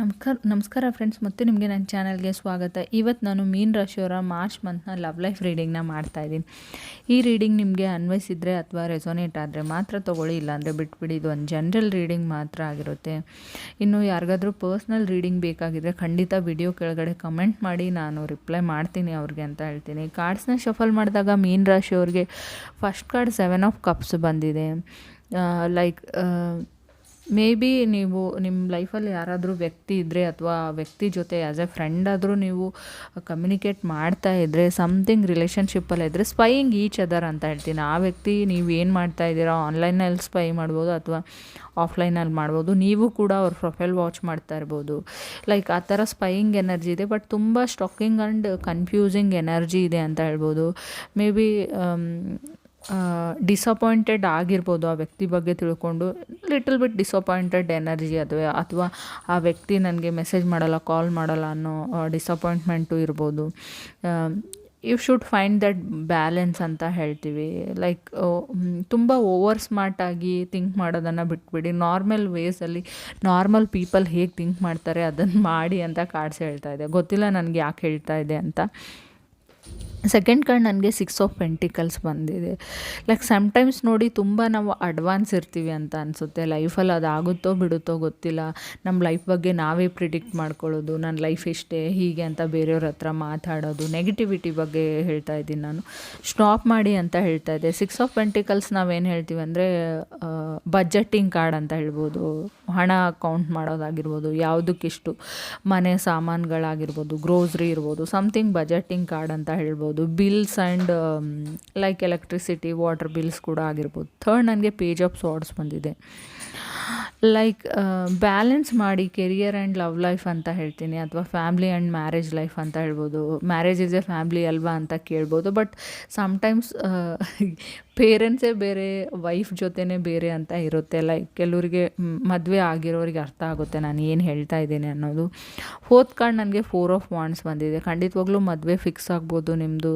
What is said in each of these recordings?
ನಮಸ್ಕಾರ ನಮಸ್ಕಾರ ಫ್ರೆಂಡ್ಸ್ ಮತ್ತು ನಿಮಗೆ ನನ್ನ ಚಾನಲ್ಗೆ ಸ್ವಾಗತ. ಇವತ್ತು ನಾನು ಮೀನ್ ರಾಶಿಯವರ ಮಾರ್ಚ್ ಮಂತ್ನ ಲವ್ ಲೈಫ್ ರೀಡಿಂಗ್ನ ಮಾಡ್ತಾ ಇದ್ದೀನಿ. ಈ ರೀಡಿಂಗ್ ನಿಮಗೆ ಅನ್ವಯಿಸಿದರೆ ಅಥವಾ ರೆಸೊನೇಟ್ ಆದರೆ ಮಾತ್ರ ತೊಗೊಳ್ಳಿ, ಇಲ್ಲಾಂದರೆ ಬಿಟ್ಬಿಡಿ. ಇದು ಒಂದು ಜನರಲ್ ರೀಡಿಂಗ್ ಮಾತ್ರ ಆಗಿರುತ್ತೆ. ಇನ್ನು ಯಾರಿಗಾದರೂ ಪರ್ಸ್ನಲ್ ರೀಡಿಂಗ್ ಬೇಕಾಗಿದ್ದರೆ ಖಂಡಿತ ವಿಡಿಯೋ ಕೆಳಗಡೆ ಕಮೆಂಟ್ ಮಾಡಿ, ನಾನು ರಿಪ್ಲೈ ಮಾಡ್ತೀನಿ ಅವ್ರಿಗೆ ಅಂತ ಹೇಳ್ತೀನಿ. ಕಾರ್ಡ್ಸ್ನ ಶಫಲ್ ಮಾಡಿದಾಗ ಮೀನ್ ರಾಶಿಯವ್ರಿಗೆ first card seven of cups ಬಂದಿದೆ. ಲೈಕ್ ಮೇ ಬಿ ನೀವು ನಿಮ್ಮ ಲೈಫಲ್ಲಿ ಯಾರಾದರೂ ವ್ಯಕ್ತಿ ಇದ್ದರೆ ಅಥವಾ ವ್ಯಕ್ತಿ ಜೊತೆ ಆ್ಯಸ್ ಎ ಫ್ರೆಂಡ್ ಆದರೂ ನೀವು ಕಮ್ಯುನಿಕೇಟ್ ಮಾಡ್ತಾ ಇದ್ದರೆ ಸಮಥಿಂಗ್ ರಿಲೇಷನ್ಶಿಪ್ಪಲ್ಲಿ ಇದ್ದರೆ ಸ್ಪೈಯಿಂಗ್ ಈಚ್ ಅದರ್ ಅಂತ ಹೇಳ್ತೀನಿ. ಆ ವ್ಯಕ್ತಿ ನೀವು ಏನು ಮಾಡ್ತಾ ಇದ್ದೀರಾ? ಆನ್ಲೈನಲ್ಲಿ ಸ್ಪೈ ಮಾಡ್ಬೋದು ಅಥವಾ ಆಫ್ಲೈನಲ್ಲಿ ಮಾಡ್ಬೋದು. ನೀವು ಕೂಡ ಅವ್ರ ಪ್ರೊಫೈಲ್ ವಾಚ್ ಮಾಡ್ತಾ ಇರ್ಬೋದು. ಲೈಕ್ ಆ ಥರ ಸ್ಪೈಯಿಂಗ್ ಎನರ್ಜಿ ಇದೆ ಬಟ್ ತುಂಬ ಸ್ಟಾಕಿಂಗ್ ಆ್ಯಂಡ್ ಕನ್ಫ್ಯೂಸಿಂಗ್ ಎನರ್ಜಿ ಇದೆ ಅಂತ ಹೇಳ್ಬೋದು. ಮೇ ಬಿ ಡಿಸಪಾಯಿಂಟೆಡ್ ಆಗಿರ್ಬೋದು ಆ ವ್ಯಕ್ತಿ ಬಗ್ಗೆ ತಿಳ್ಕೊಂಡು ಲಿಟಲ್ ಬಿಟ್ ಡಿಸಪಾಯಿಂಟೆಡ್ ಎನರ್ಜಿ ಅದುವೆ. ಅಥವಾ ಆ ವ್ಯಕ್ತಿ ನನಗೆ ಮೆಸೇಜ್ ಮಾಡಲ್ಲ ಕಾಲ್ ಮಾಡಲ್ಲ ಅನ್ನೋ ಡಿಸಪಾಯಿಂಟ್ಮೆಂಟು ಇರ್ಬೋದು. You should find that balance ಅಂತ ಹೇಳ್ತೀವಿ. ಲೈಕ್ ತುಂಬ ಓವರ್ ಸ್ಮಾರ್ಟಾಗಿ ಥಿಂಕ್ ಮಾಡೋದನ್ನು ಬಿಟ್ಬಿಡಿ. ನಾರ್ಮಲ್ ವೇಸಲ್ಲಿ ನಾರ್ಮಲ್ ಪೀಪಲ್ ಹೇಗೆ ಥಿಂಕ್ ಮಾಡ್ತಾರೆ ಅದನ್ನು ಮಾಡಿ ಅಂತ ಕಾಡ್ಸಿ ಹೇಳ್ತಾ ಇದೆ. ಗೊತ್ತಿಲ್ಲ ನನಗೆ ಯಾಕೆ ಹೇಳ್ತಾ ಇದೆ ಅಂತ. ಸೆಕೆಂಡ್ ಕಾರ್ಡ್ ನನಗೆ ಸಿಕ್ಸ್ ಆಫ್ ಪೆಂಟಿಕಲ್ಸ್ ಬಂದಿದೆ. ಲೈಕ್ ಸಮ್ಟೈಮ್ಸ್ ನೋಡಿ ತುಂಬ ನಾವು ಅಡ್ವಾನ್ಸ್ ಇರ್ತೀವಿ ಅಂತ ಅನಿಸುತ್ತೆ. ಲೈಫಲ್ಲಿ ಅದು ಆಗುತ್ತೋ ಬಿಡುತ್ತೋ ಗೊತ್ತಿಲ್ಲ. ನಮ್ಮ ಲೈಫ್ ಬಗ್ಗೆ ನಾವೇ ಪ್ರಿಡಿಕ್ಟ್ ಮಾಡ್ಕೊಳ್ಳೋದು. ನನ್ನ ಲೈಫ್ ಇಷ್ಟೇ ಹೀಗೆ ಅಂತ ಬೇರೆಯವ್ರ ಹತ್ರ ಮಾತಾಡೋದು. ನೆಗೆಟಿವಿಟಿ ಬಗ್ಗೆ ಹೇಳ್ತಾ ಇದ್ದೀನಿ ನಾನು. ಸ್ಟಾಪ್ ಮಾಡಿ ಅಂತ ಹೇಳ್ತಾ ಇದ್ದೆ. ಸಿಕ್ಸ್ ಆಫ್ ಪೆಂಟಿಕಲ್ಸ್ ನಾವೇನು ಹೇಳ್ತೀವಿ ಅಂದರೆ ಬಜೆಟ್ಟಿಂಗ್ ಕಾರ್ಡ್ ಅಂತ ಹೇಳ್ಬೋದು. ಹಣ ಅಕೌಂಟ್ ಮಾಡೋದಾಗಿರ್ಬೋದು. ಯಾವುದಕ್ಕಿಷ್ಟು ಮನೆ ಸಾಮಾನುಗಳಾಗಿರ್ಬೋದು ಗ್ರೋಸ್ರಿ ಇರ್ಬೋದು ಸಮಥಿಂಗ್ ಬಜೆಟಿಂಗ್ ಕಾರ್ಡ್ ಅಂತ ಹೇಳ್ಬೋದು. Bills and like electricity water bills ಕೂಡ ಆಗಿರ್ಬೋದು. ಥರ್ಡ್ ನನಗೆ ಪೇಜ್ ಆಫ್ ಸಾರ್ಟ್ಸ್ ಬಂದಿದೆ. ಲೈಕ್ ಬ್ಯಾಲೆನ್ಸ್ ಮಾಡಿ ಕೆರಿಯರ್ ಆ್ಯಂಡ್ ಲವ್ ಲೈಫ್ ಅಂತ ಹೇಳ್ತೀನಿ, ಅಥವಾ ಫ್ಯಾಮ್ಲಿ ಆ್ಯಂಡ್ ಮ್ಯಾರೇಜ್ ಲೈಫ್ ಅಂತ ಹೇಳ್ಬೋದು. ಮ್ಯಾರೇಜ್ ಇಸ್ ಎ ಫ್ಯಾಮ್ಲಿ ಅಲ್ವಾ ಅಂತ ಕೇಳ್ಬೋದು ಬಟ್ ಸಮ್ಟೈಮ್ಸ್ ಪೇರೆಂಟ್ಸೇ ಬೇರೆ ವೈಫ್ ಜೊತೆನೇ ಬೇರೆ ಅಂತ ಇರುತ್ತೆ. ಲೈಕ್ ಕೆಲವರಿಗೆ ಮದುವೆ ಆಗಿರೋರಿಗೆ ಅರ್ಥ ಆಗುತ್ತೆ ನಾನು ಏನು ಹೇಳ್ತಾ ಇದ್ದೀನಿ ಅನ್ನೋದು. ಫೋರ್ತ್ ಕಾರ್ಡ್ ನನಗೆ ಫೋರ್ ಆಫ್ ವಾಂಡ್ಸ್ ಬಂದಿದೆ. ಖಂಡಿತವಾಗ್ಲೂ ಮದುವೆ ಫಿಕ್ಸ್ ಆಗ್ಬೋದು ನಿಮ್ಮದು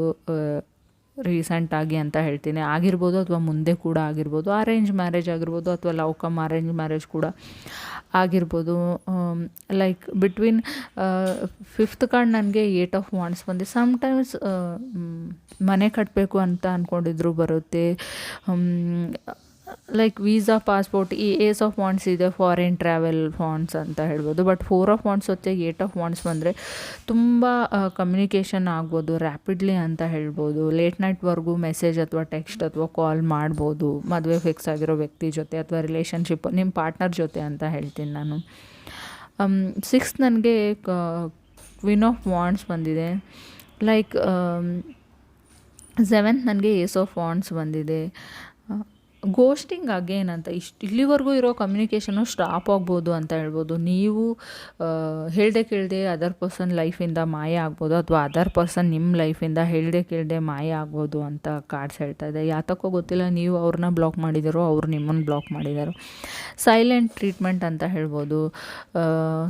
ರೀಸೆಂಟಾಗಿ ಅಂತ ಹೇಳ್ತೀನಿ. ಆಗಿರ್ಬೋದು ಅಥವಾ ಮುಂದೆ ಕೂಡ ಆಗಿರ್ಬೋದು ಅರೇಂಜ್ ಮ್ಯಾರೇಜ್ ಆಗಿರ್ಬೋದು ಅಥವಾ ಲವ್ ಕಮ್ ಅರೇಂಜ್ ಮ್ಯಾರೇಜ್ ಕೂಡ ಆಗಿರ್ಬೋದು. ಲೈಕ್ ಬಿಟ್ವೀನ್ ಫಿಫ್ತ್ ಕಾರ್ಡ್ ನನಗೆ ಏಟ್ ಆಫ್ ವಾಂಡ್ಸ್ ಬಂದಿದೆ. ಸಮ್ಟೈಮ್ಸ್ ಮನೆ ಕಟ್ಟಬೇಕು ಅಂತ ಅಂದ್ಕೊಂಡಿದ್ರು ಬರುತ್ತೆ. ಲೈಕ್ ವೀಸಾ ಪಾಸ್ಪೋರ್ಟ್ ಈ ಏಸ್ ಆಫ್ ವಾಂಡ್ಸ್ ಇದೆ ಫಾರಿನ್ ಟ್ರಾವೆಲ್ ಫಾಂಡ್ಸ್ ಅಂತ ಹೇಳ್ಬೋದು. ಬಟ್ ಫೋರ್ ಆಫ್ ವಾಂಡ್ಸ್ ಜೊತೆಗೆ ಏಟ್ ಆಫ್ ವಾಂಡ್ಸ್ ಬಂದರೆ ತುಂಬ ಕಮ್ಯುನಿಕೇಷನ್ ಆಗ್ಬೋದು ರ್ಯಾಪಿಡ್ಲಿ ಅಂತ ಹೇಳ್ಬೋದು. ಲೇಟ್ ನೈಟ್ವರೆಗೂ ಮೆಸೇಜ್ ಅಥವಾ ಟೆಕ್ಸ್ಟ್ ಅಥವಾ ಕಾಲ್ ಮಾಡ್ಬೋದು. ಮದುವೆ ಫಿಕ್ಸ್ ಆಗಿರೋ ವ್ಯಕ್ತಿ ಜೊತೆ ಅಥವಾ ರಿಲೇಷನ್ಶಿಪ್ ನಿಮ್ಮ ಪಾರ್ಟ್ನರ್ ಜೊತೆ ಅಂತ ಹೇಳ್ತೀನಿ ನಾನು. ಸಿಕ್ಸ್ ನನಗೆ ಕ್ವಿನ್ ಆಫ್ ವಾಂಡ್ಸ್ ಬಂದಿದೆ. ಲೈಕ್ ಸೆವೆಂತ್ ನನಗೆ ಏಸ್ ಆಫ್ ವಾಂಡ್ಸ್ ಬಂದಿದೆ. ಗೋಸ್ಟಿಂಗ್ ಅಗೇನ್ ಅಂತ ಇಷ್ಟು ಇಲ್ಲಿವರೆಗೂ ಇರೋ ಕಮ್ಯುನಿಕೇಷನು ಸ್ಟಾಪ್ ಆಗ್ಬೋದು ಅಂತ ಹೇಳ್ಬೋದು. ನೀವು ಹೇಳ್ದೆ ಕೇಳದೆ ಅದರ್ ಪರ್ಸನ್ ಲೈಫಿಂದ ಮಾಯ ಆಗ್ಬೋದು ಅಥವಾ ಅದರ್ ಪರ್ಸನ್ ನಿಮ್ಮ ಲೈಫಿಂದ ಹೇಳ್ದೆ ಕೇಳದೆ ಮಾಯ ಆಗ್ಬೋದು ಅಂತ ಕಾರ್ಡ್ಸ್ ಹೇಳ್ತಾ ಇದೆ. ಯಾತಕ್ಕೋ ಗೊತ್ತಿಲ್ಲ, ನೀವು ಅವ್ರನ್ನ ಬ್ಲಾಕ್ ಮಾಡಿದಾರೋ ಅವ್ರು ನಿಮ್ಮನ್ನು ಬ್ಲಾಕ್ ಮಾಡಿದಾರೋ. ಸೈಲೆಂಟ್ ಟ್ರೀಟ್ಮೆಂಟ್ ಅಂತ ಹೇಳ್ಬೋದು.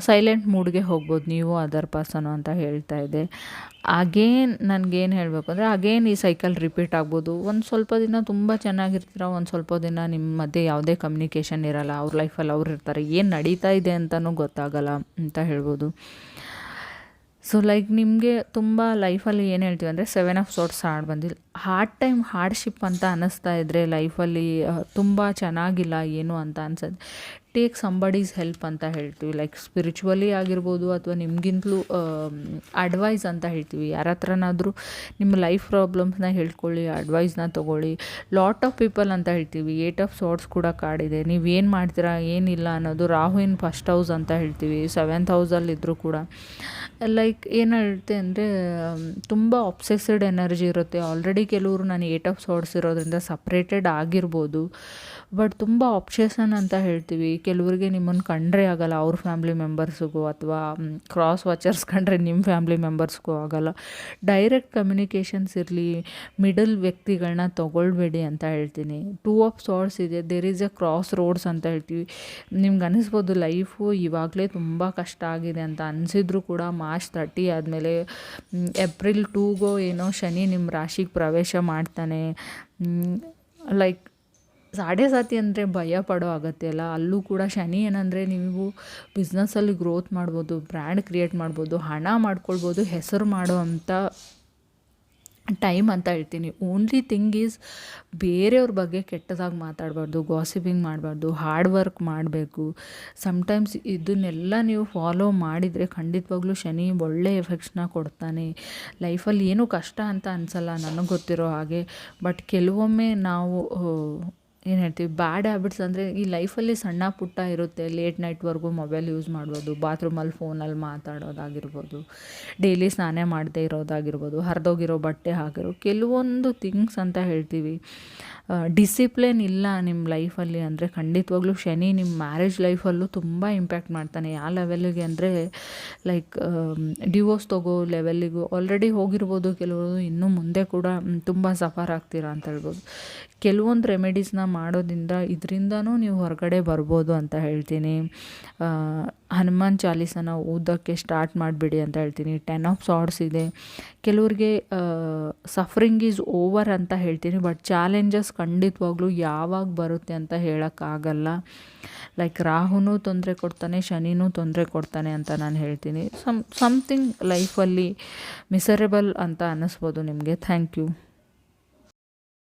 ಸೈಲೆಂಟ್ ಮೂಡ್ಗೆ ಹೋಗ್ಬೋದು ನೀವು ಅದರ್ ಪರ್ಸನು ಅಂತ ಹೇಳ್ತಾ ಇದೆ. ಅಗೇನ್ ನನಗೇನು ಹೇಳಬೇಕು ಅಂದರೆ ಅಗೇನ್ ಈ ಸೈಕಲ್ ರಿಪೀಟ್ ಆಗ್ಬೋದು. ಒಂದು ಸ್ವಲ್ಪ ದಿನ ತುಂಬ ಚೆನ್ನಾಗಿರ್ತೀರ, ಒಂದು ಸ್ವಲ್ಪ ದಿನ ನಿಮ್ಮ ಮಧ್ಯೆ ಯಾವುದೇ ಕಮ್ಯುನಿಕೇಷನ್ ಇರಲ್ಲ, ಅವ್ರ ಲೈಫಲ್ಲಿ ಅವ್ರು ಇರ್ತಾರೆ, ಏನು ನಡೀತಾ ಇದೆ ಅಂತಲೂ ಗೊತ್ತಾಗಲ್ಲ ಅಂತ ಹೇಳ್ಬೋದು. ಸೊ ಲೈಕ್ ನಿಮಗೆ ತುಂಬ ಲೈಫಲ್ಲಿ ಏನು ಹೇಳ್ತೀವಿ ಅಂದರೆ ಸೆವೆನ್ ಆಫ್ ಸೋರ್ಟ್ಸ್ ಹಾಡು ಬಂದಿಲ್ಲ ಹಾರ್ಡ್ ಟೈಮ್ ಹಾರ್ಡ್ಶಿಪ್ ಅಂತ ಅನ್ನಿಸ್ತಾ ಇದ್ದರೆ ಲೈಫಲ್ಲಿ ತುಂಬ ಚೆನ್ನಾಗಿಲ್ಲ, ಏನು ಅಂತ ಅನ್ಸುತ್ತೆ ಟೇಕ್ ಸಂಬಡೀಸ್ ಹೆಲ್ಪ್ ಅಂತ ಹೇಳ್ತೀವಿ. ಲೈಕ್ ಸ್ಪಿರಿಚುವಲಿ ಆಗಿರ್ಬೋದು ಅಥವಾ ನಿಮಗಿಂತಲೂ ಅಡ್ವೈಸ್ ಅಂತ ಹೇಳ್ತೀವಿ. ಯಾರ ಹತ್ರನಾದರೂ ನಿಮ್ಮ ಲೈಫ್ ಪ್ರಾಬ್ಲಮ್ಸ್ನ ಹೇಳ್ಕೊಳ್ಳಿ ಅಡ್ವೈಸ್ನ ತೊಗೊಳ್ಳಿ. ಲಾಟ್ ಆಫ್ ಪೀಪಲ್ ಅಂತ ಹೇಳ್ತೀವಿ. ಏಟ್ ಆಫ್ ಸಾರ್ಟ್ಸ್ ಕೂಡ ಕಾಡಿದೆ. ನೀವು ಏನು ಮಾಡ್ತೀರಾ, ಏನಿಲ್ಲ ಅನ್ನೋದು ರಾಹು ಇನ್ ಫಸ್ಟ್ ಹೌಸ್ ಅಂತ ಹೇಳ್ತೀವಿ. ಸೆವೆಂತ್ ಹೌಸಲ್ಲಿದ್ದರೂ ಕೂಡ. ಲೈಕ್ ಏನು ಹೇಳ್ತೆ ಅಂದರೆ ತುಂಬ ಅಬ್ಸೆಸ್ಡ್ ಎನರ್ಜಿ ಇರುತ್ತೆ. ಆಲ್ರೆಡಿ ಕೆಲವರು ನಾನು ಏಟ್ ಆಫ್ ಸಾರ್ಟ್ಸ್ ಇರೋದ್ರಿಂದ ಸಪ್ರೇಟೆಡ್ ಆಗಿರ್ಬೋದು. ಬಟ್ ತುಂಬ ಆಪ್ಷೇಷನ್ ಅಂತ ಹೇಳ್ತೀವಿ. ಕೆಲವರಿಗೆ ನಿಮ್ಮನ್ನು ಕಂಡ್ರೆ ಆಗಲ್ಲ, ಅವ್ರ ಫ್ಯಾಮ್ಲಿ ಮೆಂಬರ್ಸ್ಗೂ ಅಥವಾ ಕ್ರಾಸ್ ವಾಚರ್ಸ್ ಕಂಡ್ರೆ ನಿಮ್ಮ ಫ್ಯಾಮ್ಲಿ ಮೆಂಬರ್ಸ್ಗೂ ಆಗಲ್ಲ. ಡೈರೆಕ್ಟ್ ಕಮ್ಯುನಿಕೇಷನ್ಸ್ ಇರಲಿ ಮಿಡಲ್ ವ್ಯಕ್ತಿಗಳನ್ನ ತೊಗೊಳ್ಬೇಡಿ ಅಂತ ಹೇಳ್ತೀನಿ. ಟೂ ಆಫ್ ಸಾರ್ಟ್ಸ್ ಇದೆ. There is a crossroads ಅಂತ ಹೇಳ್ತೀವಿ. ನಿಮ್ಗೆ ಅನಿಸ್ಬೋದು ಲೈಫು ಇವಾಗಲೇ ತುಂಬ ಕಷ್ಟ ಆಗಿದೆ ಅಂತ ಅನಿಸಿದ್ರು ಕೂಡ ಮಾರ್ಚ್ ತರ್ಟಿ ಆದಮೇಲೆ ಏಪ್ರಿಲ್ ಟೂಗೋ ಏನೋ ಶನಿ ನಿಮ್ಮ ರಾಶಿಗೆ ಪ್ರವೇಶ ಮಾಡ್ತಾನೆ. ಲೈಕ್ ಸಾಡೆ ಸಾತಿ ಅಂದರೆ ಭಯ ಪಡೋ ಅಲ್ಲ ಅಲ್ಲೂ ಕೂಡ ಶನಿ ಏನಂದರೆ ನೀವು ಬಿಸ್ನೆಸ್ಸಲ್ಲಿ ಗ್ರೋತ್ ಮಾಡ್ಬೋದು ಬ್ರ್ಯಾಂಡ್ ಕ್ರಿಯೇಟ್ ಮಾಡ್ಬೋದು, ಹಣ ಮಾಡ್ಕೊಳ್ಬೋದು, ಹೆಸರು ಮಾಡೋ ಅಂಥ ಟೈಮ್ ಅಂತ ಹೇಳ್ತೀನಿ. ಓನ್ಲಿ ಥಿಂಗ್ ಈಸ್ ಬೇರೆಯವ್ರ ಬಗ್ಗೆ ಕೆಟ್ಟದಾಗಿ ಮಾತಾಡಬಾರ್ದು ಗಾಸಿಪಿಂಗ್ ಮಾಡಬಾರ್ದು ಹಾರ್ಡ್ ವರ್ಕ್ ಮಾಡಬೇಕು. ಸಮ್ಟೈಮ್ಸ್ ಇದನ್ನೆಲ್ಲ ನೀವು ಫಾಲೋ ಮಾಡಿದರೆ ಖಂಡಿತವಾಗ್ಲೂ ಶನಿ ಒಳ್ಳೆ ಎಫೆಕ್ಟ್ಸ್ನ ಕೊಡ್ತಾನೆ. ಲೈಫಲ್ಲಿ ಏನೂ ಕಷ್ಟ ಅಂತ ಅನಿಸಲ್ಲ, ನನಗೆ ಗೊತ್ತಿರೋ ಹಾಗೆ. ಬಟ್ ಕೆಲವೊಮ್ಮೆ ನಾವು ಏನು ಹೇಳ್ತೀವಿ ಬ್ಯಾಡ್ ಹ್ಯಾಬಿಟ್ಸ್ ಅಂದರೆ ಈ ಲೈಫಲ್ಲಿ ಸಣ್ಣ ಪುಟ್ಟ ಇರುತ್ತೆ ಲೇಟ್ ನೈಟ್ವರೆಗೂ ಮೊಬೈಲ್ ಯೂಸ್ ಮಾಡ್ಬೋದು ಬಾತ್ರೂಮಲ್ಲಿ ಫೋನಲ್ಲಿ ಮಾತಾಡೋದಾಗಿರ್ಬೋದು ಡೈಲಿ ಸ್ನಾನ ಮಾಡದೇ ಇರೋದಾಗಿರ್ಬೋದು, ಹರಿದೋಗಿರೋ ಬಟ್ಟೆ ಹಾಕಿರೋ ಕೆಲವೊಂದು ಥಿಂಗ್ಸ್ ಅಂತ ಹೇಳ್ತೀವಿ. ಡಿಸಿಪ್ಲಿನ್ ಇಲ್ಲ ನಿಮ್ಮ ಲೈಫಲ್ಲಿ ಅಂದರೆ ಖಂಡಿತವಾಗ್ಲೂ ಶನಿ ನಿಮ್ಮ ಮ್ಯಾರೇಜ್ ಲೈಫಲ್ಲೂ ತುಂಬ ಇಂಪ್ಯಾಕ್ಟ್ ಮಾಡ್ತಾನೆ. ಯಾವ ಲೆವೆಲ್ಲಿಗೆ ಅಂದರೆ ಲೈಕ್ ಡಿವೋರ್ಸ್ ತಗೋ ಲೆವೆಲ್ಲಿಗೂ ಆಲ್ರೆಡಿ ಹೋಗಿರ್ಬೋದು ಕೆಲವರು, ಇನ್ನೂ ಮುಂದೆ ಕೂಡ ತುಂಬ ಸಫರ್ ಆಗ್ತೀರಾ ಅಂತ ಹೇಳ್ಬೋದು. ಕೆಲವೊಂದು ರೆಮಿಡೀಸ್ನ ಮಾಡೋದ್ರಿಂದ ಇದರಿಂದನೂ ನೀವು ಹೊರಗಡೆ ಬರ್ಬೋದು ಅಂತ ಹೇಳ್ತೀನಿ. ಹನುಮಾನ್ ಚಾಲೀಸನ ಓದೋಕ್ಕೆ ಸ್ಟಾರ್ಟ್ ಮಾಡಿಬಿಡಿ ಅಂತ ಹೇಳ್ತೀನಿ. ಟೆನ್ ಆಫ್ ಸಾರ್ಡ್ಸ್ ಇದೆ. ಕೆಲವ್ರಿಗೆ ಸಫರಿಂಗ್ ಈಸ್ ಓವರ್ ಅಂತ ಹೇಳ್ತೀನಿ ಬಟ್ ಚಾಲೆಂಜಸ್ ಖಂಡಿತವಾಗ್ಲೂ ಯಾವಾಗ ಬರುತ್ತೆ ಅಂತ ಹೇಳೋಕ್ಕಾಗಲ್ಲ. ಲೈಕ್ ರಾಹುನೂ ತೊಂದರೆ ಕೊಡ್ತಾನೆ, ಶನಿನೂ ತೊಂದರೆ ಕೊಡ್ತಾನೆ ಅಂತ ನಾನು ಹೇಳ್ತೀನಿ. ಸಮ್ ಸಮ್ಥಿಂಗ್ ಲೈಫಲ್ಲಿ ಮಿಸರೇಬಲ್ ಅಂತ ಅನ್ನಿಸ್ಬೋದು ನಿಮಗೆ. Thank you